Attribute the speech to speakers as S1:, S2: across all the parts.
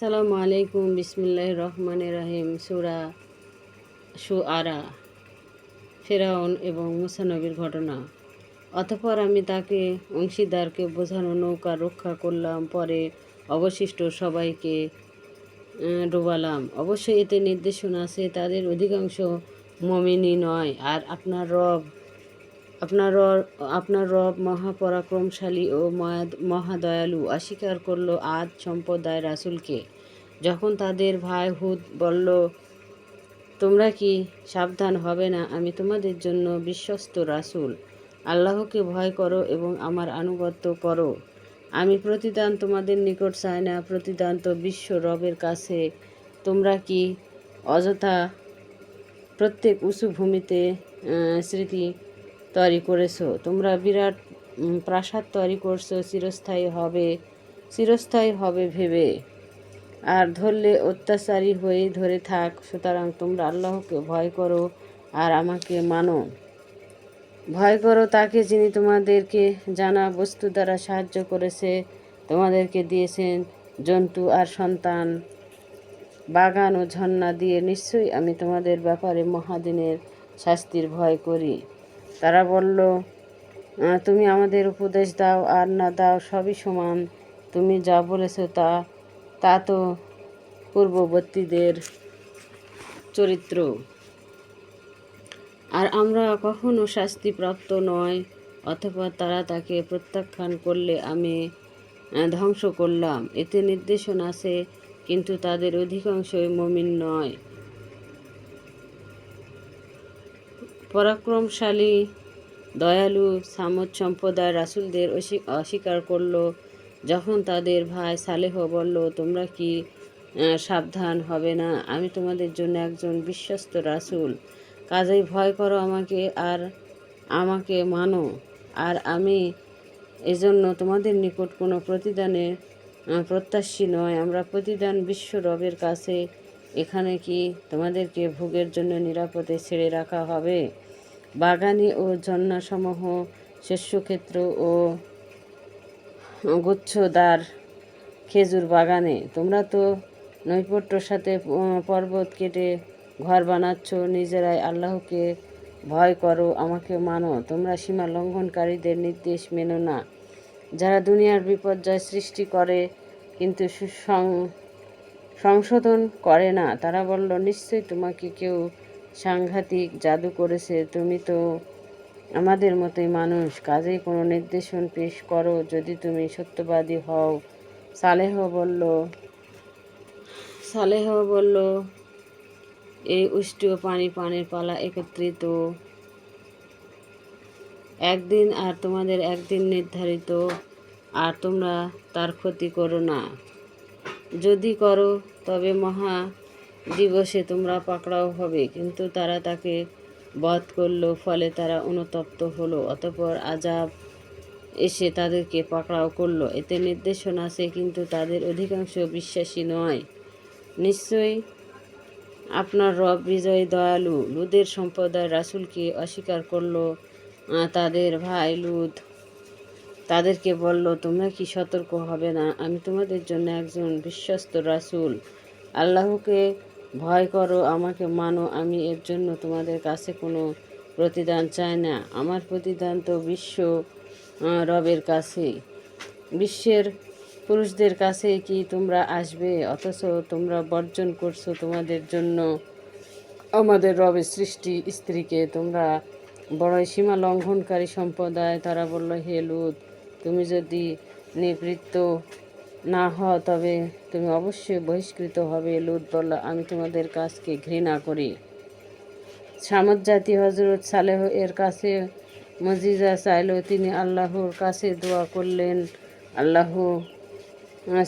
S1: সালামু আলাইকুম বিসমিল্লাহ রহমান রাহিম। সুরা সুআরা ফেরাউন এবং মুসানবীর ঘটনা। অতঃপর আমি তাকে অংশীদারকে বোঝানো, নৌকা রক্ষা করলাম, পরে অবশিষ্ট সবাইকে ডোবালাম। অবশ্যই এতে নির্দেশনা আছে, তাদের অধিকাংশ মমিনী নয়, আর আপনার রব আপনার আপনার রব মহাপরাক্রমশালী ও মহাদয়ালু অস্বীকার করল আদ সম্প্রদায় রাসূলকে। যখন তাদের ভাই হুদ বলল, তোমরা কি সাবধান হবে না? আমি তোমাদের জন্য বিশ্বস্ত রাসূল। আল্লাহকে ভয় করো এবং আমার আনুগত্য করো। আমি প্রতিদান তোমাদের নিকট চাই না, প্রতিদান তো বিশ্ব রবের কাছে। তোমরা কি অযথা প্রত্যেক উঁচু ভূমিতে স্মৃতি তৈরি করেছ। তোমরা বিরাট প্রাসাদ তৈরি করছ, চিরস্থায়ী হবে চিরস্থায়ী হবে ভেবে। আর ধরলে অত্যাচারী হয়ে ধরে থাক, সুতরাং তোমরা আল্লাহকে ভয় করো আর আমাকে মানো। ভয় করো তাকে যিনি তোমাদেরকে জানা বস্তু দ্বারা সাহায্য করেছে, তোমাদেরকে দিয়েছেন জন্তু আর সন্তান, বাগান ও ঝর্ণা দিয়ে নিশ্চয়ই আমি তোমাদের ব্যাপারে মহাদিনের শাস্তির ভয় করি। তারা বলল তুমি আমাদের উপদেশ দাও আর না দাও, সবই সমান। তুমি যা বলেছ তা তা তো পূর্ববর্তীদের চরিত্র। আর আমরা কখনো শাস্তিপ্রাপ্ত নয় অথবা তারা তাকে প্রত্যাখ্যান করলে আমি ধ্বংস করলাম। এতে নির্দেশন আছে, কিন্তু তাদের অধিকাংশই মমিন নয়। পরাক্রমশালী, দয়ালু সামদ সম্প্রদায় রাসূলদের অস্বী- অস্বীকার করল। যখন তাদের ভাই সালেহ বলল, তোমরা কি সাবধান হবে না? আমি তোমাদের জন্য একজন বিশ্বস্ত রাসূল। কাজেই ভয় করো আমাকে আর আমাকে মানো। আর আমি এজন্য তোমাদের নিকট কোনো প্রতিদানের প্রত্যাশী নয়। আমরা প্রতিদান বিশ্ব রবের কাছে এখানে কি তোমাদেরকে ভোগের জন্য নিরাপদে ছেড়ে রাখা হবে? বাগানি ও ঝর্ণাসমূহ, শস্যক্ষেত্র ও গুচ্ছদার খেজুর বাগানে। তোমরা তো নৈপট্যর সাথে পর্বত কেটে ঘর বানাচ্ছ, নিজেরাই আল্লাহকে ভয় করো, আমাকে মানো। তোমরা সীমা লঙ্ঘনকারীদের নির্দেশ মেনো না। যারা দুনিয়ার বিপর্যয় সৃষ্টি করে, কিন্তু সুসং- সংশোধন করে না। তারা বলল, নিশ্চয়ই তোমাকে কেউ সাংঘাতিক জাদু করেছে। তুমি তো আমাদের মতোই মানুষ। কাজেই কোনো নির্দেশন পেশ করো। যদি তুমি সত্যবাদী হও। সালেহ বলল সালেহ বলল, এই উষ্টি ও পানি পানির পালা একত্রিত। একদিন আর তোমাদের একদিন নির্ধারিত। আর তোমরা তার ক্ষতি করো না। যদি করো, তবে মহা দিবসে তোমরা পাকড়াও হবে। কিন্তু তারা তাকে বধ করল, ফলে তারা অনুতপ্ত হলো। অতঃপর আজাব এসে তাদেরকে পাকড়াও করল। এতে নির্দেশন আছে, কিন্তু তাদের অধিকাংশ বিশ্বাসী নয়। নিশ্চয়ই আপনার রব বিজয় দয়ালু। লুদের সম্প্রদায় রাসুলকে অস্বীকার করল তাদের ভাই লুদ তাদেরকে বলল, তোমরা কি সতর্ক হবে না? আমি তোমাদের জন্য একজন বিশ্বস্ত রাসূল। আল্লাহকে ভয় করো, আমাকে মানো। আমি এর জন্য তোমাদের কাছে কোনো প্রতিদান চাই না। আমার প্রতিদান তো বিশ্ব রবের কাছে। বিশ্বের পুরুষদের কাছে কি তোমরা আসবে? অথচ তোমরা বর্জন করছ তোমাদের জন্য। আমাদের রবের সৃষ্টি স্ত্রীকে তোমরা বড়ই সীমা লঙ্ঘনকারী সম্প্রদায়। তারা বলল, হে লুত তুমি যদি নিবৃত্ত না হও, তবে তুমি অবশ্যই বহিষ্কৃত হবে লুত বলল, আমি তোমাদের কাজকে ঘৃণা করি। সামদ জাতি হজরত সালেহ এর কাছে মজিজা চাইল, তিনি আল্লাহর কাছে দোয়া করলেন। আল্লাহ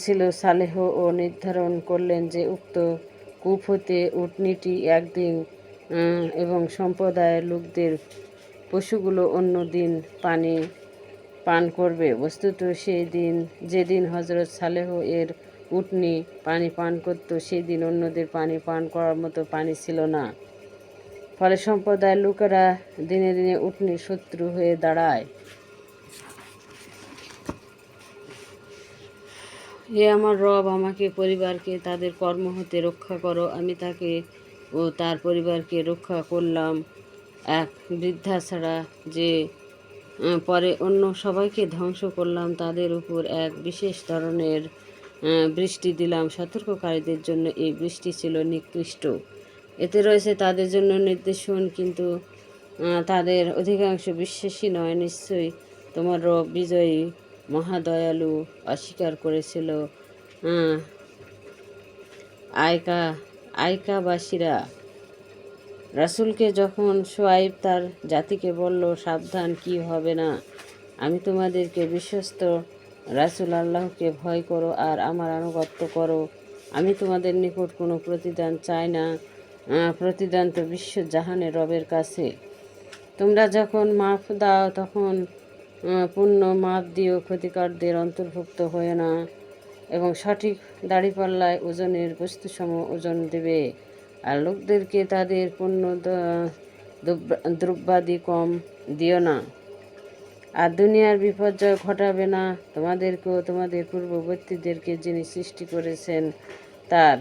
S1: ছিল সালেহ ও নির্ধারণ করলেন যে, উক্ত কূপ হতে উটনিটি একদিন এবং সম্প্রদায়ের লোকদের পশুগুলো অন্য দিন পানি পান করবে। বস্তুত সেই দিন যেদিন হজরত সালেহ এর উটনি পানি পান করত সেই দিন অন্যদের পানি পান করার মতো পানি ছিল না। ফলে সম্প্রদায়ের লোকেরা দিনে দিনে উটনির শত্রু হয়ে দাঁড়ায়। হে আমার রব, আমাকে পরিবারকে তাদের কর্ম হতে রক্ষা করো। আমি তাকে ও তার পরিবারকে রক্ষা করলাম। এক বৃদ্ধা ছাড়া যে পরে অন্য সবাইকে ধ্বংস করলাম, তাদের উপর এক বিশেষ ধরনের বৃষ্টি দিলাম। সতর্ককারীদের জন্য এই বৃষ্টি ছিল নিকৃষ্ট। এতে রয়েছে তাদের জন্য নির্দেশন, কিন্তু তাদের অধিকাংশ বিশ্বাসী নয়। নিশ্চয়ই তোমার রব বিজয়ী, মহাদয়ালু অস্বীকার করেছিল। আয়কা, আয়কাবাসীরা রাসূলকে যখন সোয়াইব তার জাতিকে বলল, সাবধান, কি হবে না? আমি তোমাদেরকে বিশ্বস্ত। রাসূল আল্লাহকে ভয় করো আর আমার আনুগত্য করো। আমি তোমাদের নিকট কোনো প্রতিদান চাই না। প্রতিদান তো বিশ্ব জাহানের রবের কাছে। তোমরা যখন মাফ দাও, তখন পূর্ণ মাপ দিয়েও ক্ষতিকারদের অন্তর্ভুক্ত হয়ে না এবং সঠিক দাড়িপাল্লায় ওজনের বস্তুসম ওজন দেবে। আর লোকদেরকে তাদের পণ্য দ্রব্যাদি কম দিও না। আর দুনিয়ার বিপর্যয় ঘটাবে না। তোমাদেরকেও তোমাদের পূর্ববর্তীদেরকে যিনি সৃষ্টি করেছেন তার।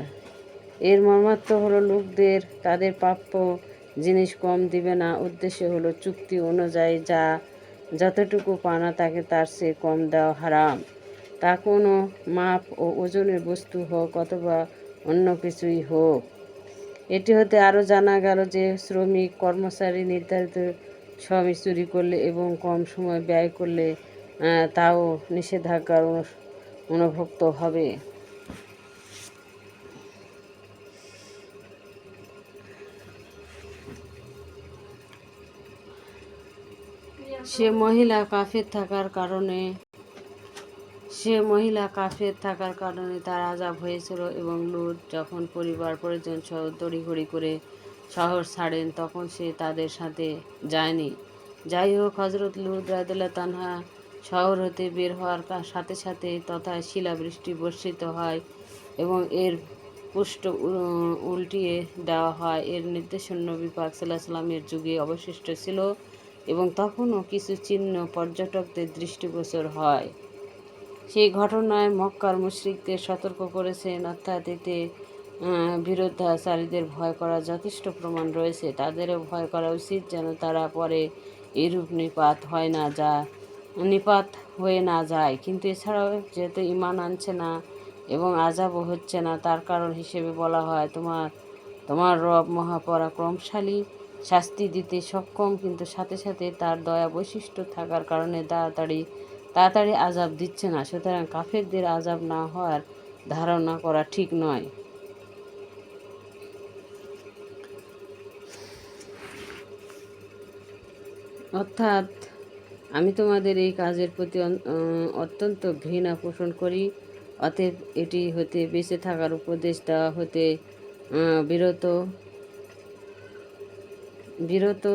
S1: এর মর্মার্থ হলো লোকদের তাদের প্রাপ্য জিনিস কম দিবে না। উদ্দেশ্য হলো চুক্তি অনুযায়ী যা যতটুকু পানা তাকে তার চেয়ে কম দেওয়া হারাম। তা কোনো মাপ ও ওজনের বস্তু হোক অথবা অন্য কিছুই হোক। এটি হতে আরও জানা গেল যে শ্রমিক, কর্মচারী নির্ধারিত সময় চুরি করলে এবং কম সময় ব্যয় করলে তাও নিষেধাজ্ঞার অনু- অনুভুক্ত হবে। সে মহিলা কাফের থাকার কারণে সে মহিলা কাফের থাকার কারণে তার আজাব হয়েছিল এবং লুত যখন পরিবার পরিজন সহ তড়িঘড়ি করে শহর ছাড়েন, তখন সে তাদের সাথে যায়নি। যাই হোক হজরত লুত রায়দুল্লাহ তানহা শহর হতে বের হওয়ার সাথে সাথে তথা শিলাবৃষ্টি বর্ষিত হয় এবং এর পুষ্ট উল্টিয়ে দেওয়া হয়। এর নির্দেশন নবী পাক সাল্লাহ সাল্লামের যুগে অবশিষ্ট ছিল এবং তখনও কিছু চিহ্ন পর্যটকদের দৃষ্টিগোচর হয়। সেই ঘটনায় মক্কার মুশরিকদের সতর্ক করেছেন। অর্থাৎ এতে বিরুদ্ধাচারীদের ভয় করার যথেষ্ট প্রমাণ রয়েছে। তাদেরও ভয় করা উচিত যেন তারা পরে এরূপ নিপাত হয় না যা, নিপাত হয়ে না যায়। কিন্তু এছাড়াও যেহেতু ইমান আনছে না এবং আজাবও হচ্ছে না, তার কারণ হিসেবে বলা হয়, তোমার তোমার রব মহাপরাক্রমশালী শাস্তি দিতে সক্ষম, কিন্তু সাথে সাথে তার দয়া বৈশিষ্ট্য থাকার কারণে তাড়াতাড়ি তাড়াতাড়ি আজাব দিচ্ছে না, সুতরাং কাফেরদের আজাব না হওয়ার ধারণা করা ঠিক নয়। অর্থাৎ আমি তোমাদের এই কাজের প্রতি অত্যন্ত ঘৃণা পোষণ করি, অতএব এটি হতে, বেঁচে থাকার উপদেশ দেওয়া হতে বিরত বিরত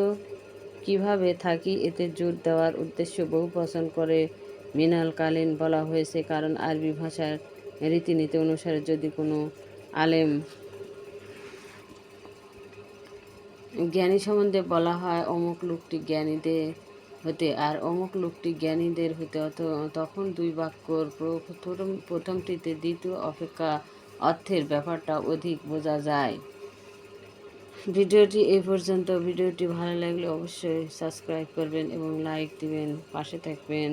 S1: কীভাবে থাকি এতে জোর দেওয়ার উদ্দেশ্য বহু পছন্দ করে মিনাল কালীন বলা হয়েছে, কারণ আরবি ভাষার রীতিনীতি অনুসারে যদি কোনো আলেম জ্ঞানী সম্বন্ধে বলা হয়, অমুক লোকটি জ্ঞানীদের হতে আর অমুক লোকটি জ্ঞানীদের হতে তখন দুই বাক্যর প্রথম, প্রথমটিতে দ্বিতীয় অপেক্ষা অর্থের ব্যাপারটা অধিক বোঝা যায়। ভিডিওটি এই পর্যন্ত। ভিডিওটি ভালো লাগলে অবশ্যই সাবস্ক্রাইব করবেন এবং লাইক দিবেন, পাশে থাকবেন।